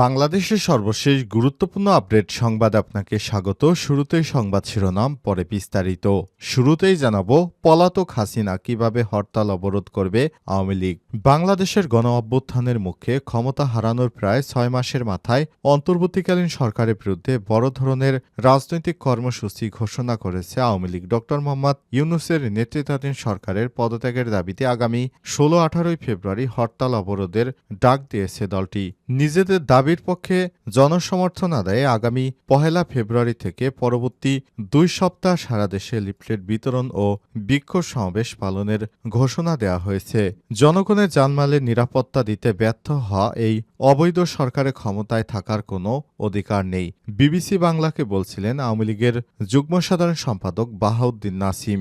বাংলাদেশের সর্বশেষ গুরুত্বপূর্ণ আপডেট সংবাদ আপনাকে স্বাগত। শুরুতেই সংবাদ শিরোনাম, পরে বিস্তারিত। শুরুতেই জানাব, পলাতক হাসিনা কীভাবে হরতাল অবরোধ করবে আওয়ামী লীগ? বাংলাদেশের গণ অভ্যুত্থানের মুখে ক্ষমতা হারানোর প্রায় ছয় মাসের মাথায় অন্তর্বর্তীকালীন সরকারের বিরুদ্ধে বড় ধরনের রাজনৈতিক কর্মসূচি ঘোষণা করেছে আওয়ামী লীগ। ড. মোহাম্মদ ইউনুসের নেতৃত্বাধীন সরকারের পদত্যাগের দাবিতে আগামী ষোলো আঠারোই ফেব্রুয়ারি হরতাল অবরোধের ডাক দিয়েছে দলটি। নিজেদের দাবির পক্ষে জনসমর্থন আদায়ে আগামী পহেলা ফেব্রুয়ারি থেকে পরবর্তী দুই সপ্তাহ সারা দেশে লিফলেট বিতরণ ও বিক্ষোভ সমাবেশ পালনের ঘোষণা দেওয়া হয়েছে। জনগণের জানমালের নিরাপত্তা দিতে ব্যর্থ হওয়া এই অবৈধ সরকারের ক্ষমতায় থাকার কোনো অধিকার নেই। বিবিসি বাংলাকে বলছিলেন আওয়ামী লীগের যুগ্ম সাধারণ সম্পাদক বাহাউদ্দিন নাসিম।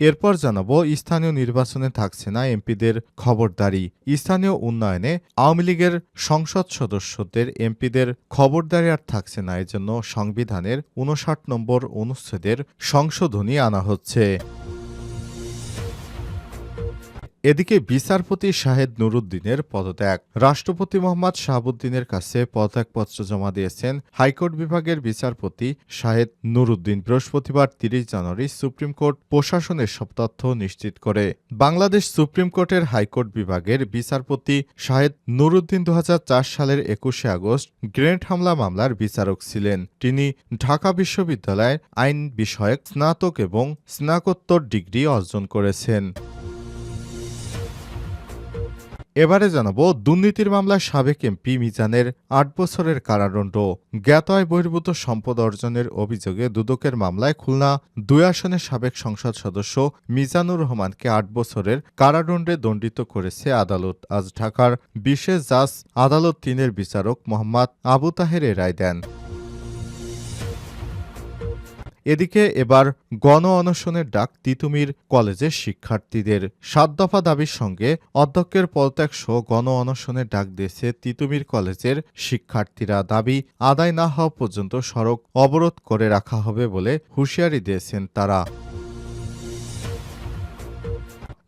এরপর জানাব স্থানীয় নির্বাচনে থাকছে না এমপিদের খবরদারি। স্থানীয় উন্নয়নে আওয়ামী লীগের সংসদ সদস্যদের এমপিদের খবরদারি আর থাকছে না। এজন্য সংবিধানের উনষাট নম্বর অনুচ্ছেদের সংশোধনী আনা হচ্ছে। এদিকে বিচারপতি শাহেদ নুরুদ্দিনের পদত্যাগ। রাষ্ট্রপতি মোহাম্মদ শাহাবুদ্দিনের কাছে পদত্যাগপত্র জমা দিয়েছেন হাইকোর্ট বিভাগের বিচারপতি শাহেদ নুরুদ্দিন। বৃহস্পতিবার তিরিশ জানুয়ারি সুপ্রিম কোর্ট প্রশাসনের সব তথ্য নিশ্চিত করে। বাংলাদেশ সুপ্রিম কোর্টের হাইকোর্ট বিভাগের বিচারপতি শাহেদ নুরুদ্দিন দু হাজার চার সালের একুশে আগস্ট গ্রেনেড হামলা মামলার বিচারক ছিলেন। তিনি ঢাকা বিশ্ববিদ্যালয়ের আইন বিষয়ক স্নাতক এবং স্নাতকোত্তর ডিগ্রি অর্জন করেছেন। এবারে জানাব, দুর্নীতির মামলায় সাবেক এমপি মিজানের আট বছরের কারাদণ্ড। জ্ঞাত আয় বহির্ভূত সম্পদ অর্জনের অভিযোগে দুদকের মামলায় খুলনা দুই আসনের সাবেক সংসদ সদস্য মিজানুর রহমানকে আট বছরের কারাদণ্ডে দণ্ডিত করেছে আদালত। আজ ঢাকার বিশেষ জাজ আদালত তিনের বিচারক মোহাম্মদ আবু তাহের রায় দেন। এদিকে এবার গণ অনশনের ডাক তিতুমির কলেজের শিক্ষার্থীদের সাত দফা দাবির সঙ্গে অধ্যক্ষের পদত্যাগ সহ গণ অনশনের ডাক দিয়েছে তিতুমির কলেজের শিক্ষার্থীরা। দাবি, আদায় না হওয়া পর্যন্ত সড়ক অবরোধ করে রাখা হবে বলে হুঁশিয়ারি দিয়েছেন তারা।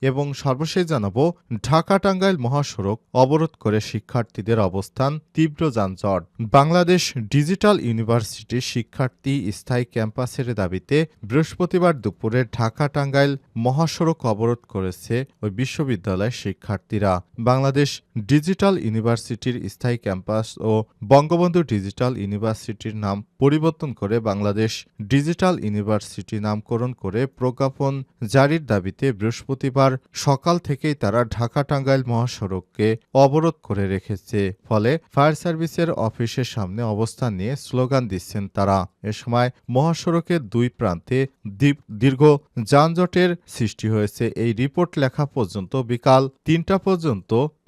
এবং সর্বশেষ জানাব, ঢাকা টাঙ্গাইল মহাসড়ক অবরোধ করে শিক্ষার্থীদের অবস্থান, তীব্র যানজট। বাংলাদেশ ডিজিটাল ইউনিভার্সিটির শিক্ষার্থী স্থায়ী ক্যাম্পাসের দাবিতে বৃহস্পতিবার দুপুরে ঢাকা টাঙ্গাইল মহাসড়ক অবরোধ করেছে ওই বিশ্ববিদ্যালয়ের শিক্ষার্থীরা। বাংলাদেশ ডিজিটাল ইউনিভার্সিটির স্থায়ী ক্যাম্পাস ও বঙ্গবন্ধু ডিজিটাল ইউনিভার্সিটির নাম পরিবর্তন করে বাংলাদেশ ডিজিটাল ইউনিভার্সিটি নামকরণ করে প্রজ্ঞাপন জারির দাবিতে বৃহস্পতিবার সকাল থেকেই তারা ঢাকা টাঙ্গাইল মহাসড়ককে অবরোধ করে রেখেছে। ফলে ফায়ার সার্ভিসের অফিসের সামনে অবস্থান নিয়ে স্লোগান দিচ্ছেন তারা। এ সময় মহাসড়কের দুই প্রান্তে দীর্ঘ যানজটের সৃষ্টি হয়েছে। এই রিপোর্ট লেখা পর্যন্ত বিকাল তিনটা পর্যন্ত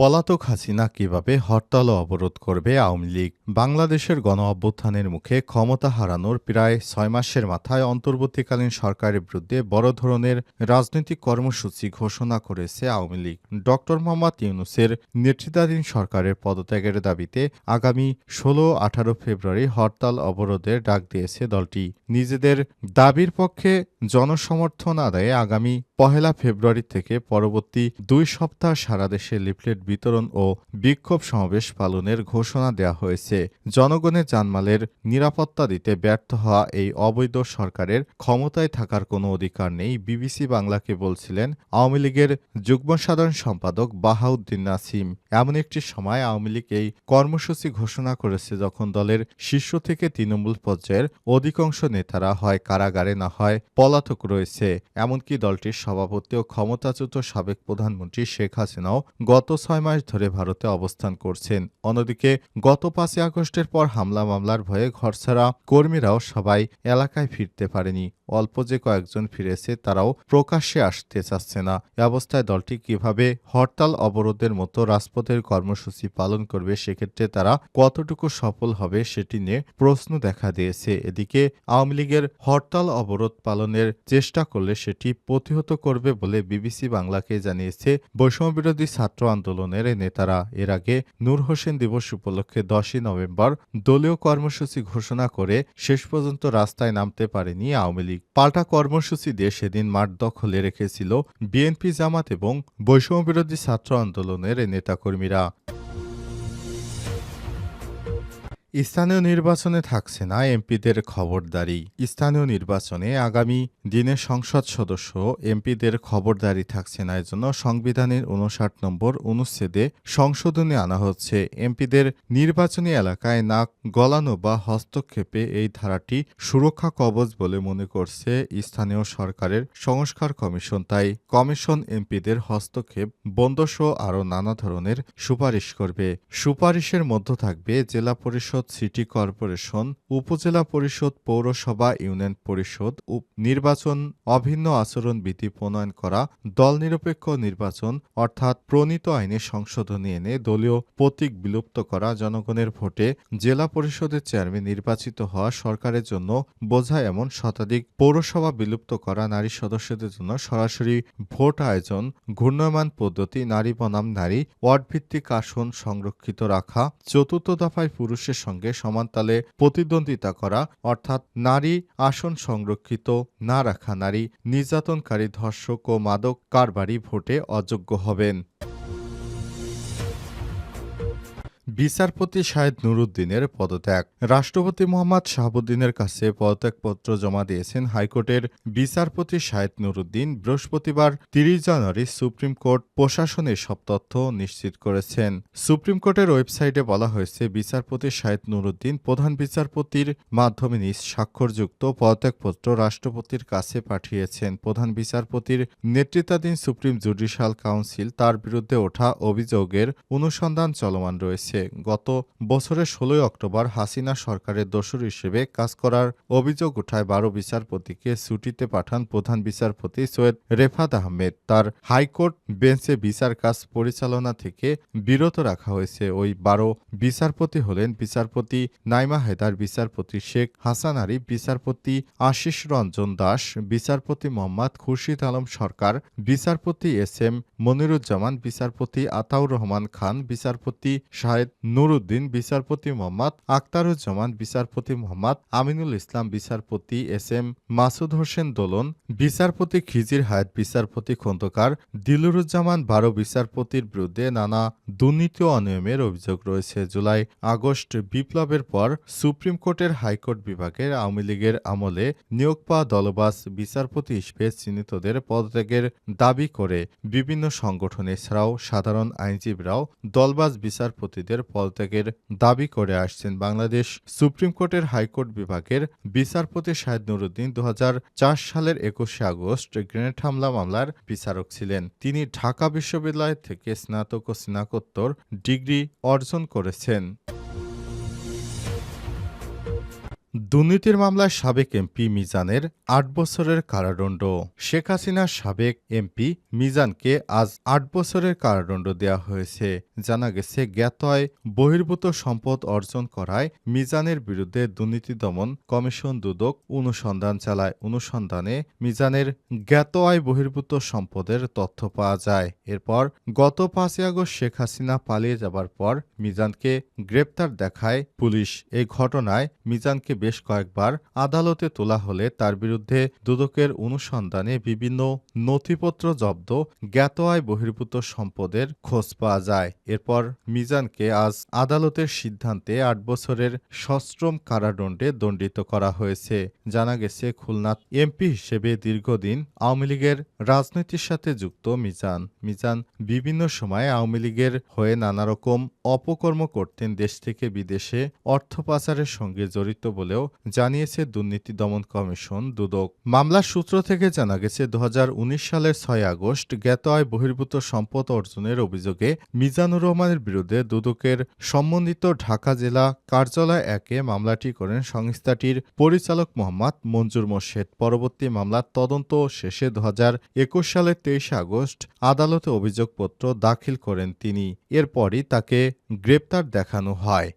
পলাতক হাসিনা কীভাবে হরতাল অবরোধ করবে আওয়ামী লীগ? বাংলাদেশের গণ অভ্যুত্থানের মুখে ক্ষমতা হারানোর প্রায় ছয় মাসের মাথায় অন্তর্বর্তীকালীন সরকারের বিরুদ্ধে বড় ধরনের রাজনৈতিক কর্মসূচি ঘোষণা করেছে আওয়ামী লীগ। ড মোহাম্মদ ইউনুসের নেতৃত্বাধীন সরকারের পদত্যাগের দাবিতে আগামী ষোলো আঠারো ফেব্রুয়ারি হরতাল অবরোধের ডাক দিয়েছে দলটি। নিজেদের দাবির পক্ষে জনসমর্থন আদায়ে আগামী পহেলা ফেব্রুয়ারি থেকে পরবর্তী দুই সপ্তাহ সারা দেশে লিফলেট বিতরণ ও বিক্ষোভ সমাবেশ পালনের ঘোষণা দেওয়া হয়েছে। জনগণের জানমালের নিরাপত্তা দিতে ব্যর্থ হওয়া এই অবৈধ সরকারের ক্ষমতায় থাকার কোনো অধিকার নেই, বিবিসি বাংলাকে বলছিলেন আওয়ামী লীগের যুগ্ম সাধারণ সম্পাদক বাহাউদ্দিন নাসিম। এমন একটি সময় আওয়ামী লীগ এই কর্মসূচি ঘোষণা করেছে যখন দলের শীর্ষ থেকে তৃণমূল পর্যায়ের অধিকাংশ নেতারা হয় কারাগারে না হয় পলাতক রয়েছে। এমনকি দলটির সভাপতি ও ক্ষমতাচ্যুত সাবেক প্রধানমন্ত্রী শেখ হাসিনাও গত ছয় মাস ধরে ভারতে অবস্থান করছেন। অন্যদিকে, গত পাঁচই আগস্টের পর হামলা মামলার ভয়ে ঘরছাড়া কর্মীরাও সবাই এলাকায় ফিরতে পারেনি। অল্প যে কয়েকজন ফিরেছে, তারাও প্রকাশ্যে আসতে চাচ্ছে না। এ অবস্থায় দলটি কীভাবে হরতাল অবরোধের মতো রাজপথের কর্মসূচি পালন করবে, সেক্ষেত্রে তারা কতটুকু সফল হবে সেটি নিয়ে প্রশ্ন দেখা দিয়েছে। এদিকে আওয়ামী লীগের হরতাল অবরোধ পালনের চেষ্টা করলে সেটি প্রতিহত করবে বলে বিবিসি বাংলাকে জানিয়েছে। বৈষম্যবিরোধী ছাত্র আন্দোলনের নেতারা এর আগে নূর হোসেন দিবস উপলক্ষে দশই নভেম্বর দলীয় কর্মসূচি ঘোষণা করে শেষ পর্যন্ত রাস্তায় নামতে পারেনি আওয়ামী লীগ। পাল্টা কর্মসূচি দিয়ে সেদিন মাঠ দখলে রেখেছিল বিএনপি জামাত এবং বৈষম্যবিরোধী ছাত্র আন্দোলনের নেতাকর্মীরা। স্থানীয় নির্বাচনে থাকছে না এমপিদের খবরদারি। স্থানীয় নির্বাচনে আগামী দিনে সংসদ সদস্য এমপিদের খবরদারি থাকছে না। এজন্য সংবিধানের উনষাট নম্বর অনুচ্ছেদে সংশোধনী আনা হচ্ছে। এমপিদের নির্বাচনী এলাকায় নাক গলানো বা হস্তক্ষেপে এই ধারাটি সুরক্ষা কবচ বলে মনে করছে স্থানীয় সরকারের সংস্কার কমিশন। তাই কমিশন এমপিদের হস্তক্ষেপ বন্ধসহ আরও নানা ধরনের সুপারিশ করবে। সুপারিশের মধ্য থাকবে জেলা পরিষদ সিটি কর্পোরেশন, উপজেলা পরিষদ, পৌরসভা, ইউনিয়ন পরিষদ নির্বাচন, অভিন্ন আচরণ বিধি প্রণয়ন করা দল নিরপেক্ষ নির্বাচন, অর্থাৎ প্রণীত আইনে সংশোধনী এনে দলীয় প্রতীক বিলুপ্ত করা, জনগণের ভোটে জেলা পরিষদের চেয়ারম্যান নির্বাচিত হওয়া সরকারের জন্য বোঝা এমন শতাধিক পৌরসভা বিলুপ্ত করা, নারী সদস্যদের জন্য সরাসরি ভোট আয়োজন, ঘূর্ণয়মান পদ্ধতি, নারী বনাম, নারী ওয়ার্ডভিত্তিক আসন সংরক্ষিত রাখা, চতুর্থ দফায় পুরুষের সঙ্গে সমানতালে প্রতিদ্বন্দ্বিতা করা, অর্থাৎ নারী আসন সংরক্ষিত, না রাখা নারী নির্যাতনকারী ধর্ষক ও মাদক কারবারি ভোটে অযোগ্য হবেন। বিচারপতি শাহেদ নুরুদ্দিনের পদত্যাগ। রাষ্ট্রপতি মোহাম্মদ শাহাবুদ্দিনের কাছে পদত্যাগপত্র জমা দিয়েছেন হাইকোর্টের বিচারপতি শাহেদ নুরুদ্দিন বৃহস্পতিবার তিরিশ জানুয়ারি সুপ্রিম কোর্ট প্রশাসনের সব তথ্য নিশ্চিত করেছেন। সুপ্রিম কোর্টের ওয়েবসাইটে বলা হয়েছে, বিচারপতি শাহেদ নুরুদ্দিন প্রধান বিচারপতির মাধ্যমে নিজ স্বাক্ষরযুক্ত পদত্যাগপত্র রাষ্ট্রপতির কাছে পাঠিয়েছেন। প্রধান বিচারপতির নেতৃত্বাধীন সুপ্রিম জুডিশিয়াল কাউন্সিল তার বিরুদ্ধে ওঠা অভিযোগের অনুসন্ধান চলমান রয়েছে। গত বছরের ষোলোই অক্টোবর হাসিনা সরকারের দোসর হিসেবে কাজ করার অভিযোগ উঠায় বারো বিচারপতিকে ছুটিতে পাঠান প্রধান বিচারপতি সৈয়দ রেফাত আহমেদ। তার হাইকোর্ট বেঞ্চে বিচার কাজ পরিচালনা থেকে বিরত রাখা হয়েছে। ওই বারো বিচারপতি হলেন বিচারপতি নাইমা হেদার বিচারপতি শেখ হাসান আরিফ, বিচারপতি আশিস রঞ্জন দাস, বিচারপতি মোহাম্মদ খুরশিদ আলম সরকার, বিচারপতি এস এম মনিরুজ্জামান, বিচারপতি আতাউর রহমান খান, বিচারপতি শাহেদ নুরুদ্দিন বিচারপতি মোহাম্মদ আক্তারুজ্জামান বিচারপতি মোহাম্মদ আমিনুল ইসলাম বিচারপতি এস এম মাসুদ হোসেন দোলন, বিচারপতি খিজির হায়াত বিচারপতি খন্দকার, দিলুরুজ্জামান বারো বিচারপতির বিরুদ্ধে নানা দুর্নীতি অনিয়মের অভিযোগ রয়েছে। জুলাই আগস্ট বিপ্লবের পর সুপ্রিম কোর্টের হাইকোর্ট বিভাগের আওয়ামী লীগের আমলে নিয়োগ পাওয়া দলবাস বিচারপতি হিসেবে চিহ্নিতদের পদত্যাগের দাবি করে বিভিন্ন সংগঠন, এছাড়াও সাধারণ আইনজীবীরাও দলবাস বিচারপতিদের পদত্যাগের দাবি করে আসছেন বাংলাদেশ সুপ্রিম কোর্টের হাইকোর্ট বিভাগের বিচারপতি শাহেদ নুরুদ্দিন দু হাজার চার সালের একুশে আগস্ট গ্রেনেড হামলা মামলার বিচারক ছিলেন। তিনি ঢাকা বিশ্ববিদ্যালয় থেকে স্নাতক ও স্নাতকোত্তর ডিগ্রি অর্জন করেছেন। দুর্নীতির মামলায় সাবেক এমপি মিজানের আট বছরের কারাদণ্ড। শেখ হাসিনার সাবেক এমপি মিজানকে আজ আট বছরের কারাদণ্ড দেওয়া হয়েছে। জানা গেছে, জ্ঞাতয় বহির্ভূত সম্পদ অর্জন করায় মিজানের বিরুদ্ধে দুর্নীতি দমন কমিশন দুদক অনুসন্ধান চালায়। অনুসন্ধানে মিজানের জ্ঞাত আয় বহির্ভূত সম্পদের তথ্য পাওয়া যায়। এরপর গত পাঁচই আগস্ট শেখ হাসিনা পালিয়ে যাবার পর মিজানকে গ্রেপ্তার দেখায় পুলিশ। এই ঘটনায় মিজানকে বেশ কয়েকবার আদালতে তোলা হলে তার বিরুদ্ধে দুদকের অনুসন্ধানে বিভিন্ন নথিপত্র জব্দ জ্ঞাত আয় বহির্ভূত সম্পদের খোঁজ পাওয়া যায়। এরপর মিজানকে আজ আদালতের সিদ্ধান্তে আট বছরের সশ্রম কারাদণ্ডে দণ্ডিত করা হয়েছে। জানা গেছে খুলনা এমপি হিসেবে দীর্ঘদিন আওয়ামী লীগের রাজনীতির সাথে যুক্ত মিজান। মিজান বিভিন্ন সময়ে আওয়ামী লীগের হয়ে নানা রকম অপকর্ম করতেন দেশ থেকে বিদেশে অর্থ পাচারের সঙ্গে জড়িত বলেও জানিয়েছে দুর্নীতি দমন কমিশন দুদক। মামলার সূত্র থেকে জানা গেছে দু হাজার উনিশ সালের ছয় আগস্ট জ্ঞাত আয় বহির্ভূত সম্পদ অর্জনের অভিযোগে মিজানুর রহমানের বিরুদ্ধে দুদকের সম্বন্ধিত ঢাকা জেলা কার্যালয় একে মামলাটি করেন সংস্থাটির পরিচালক মোহাম্মদ মঞ্জুর মোর্শেদ। পরবর্তী মামলার তদন্ত শেষে দু সালের তেইশে আগস্ট আদালতে অভিযোগপত্র দাখিল করেন তিনি। এরপরই তাকে গ্রেপ্তার দেখানো হয়।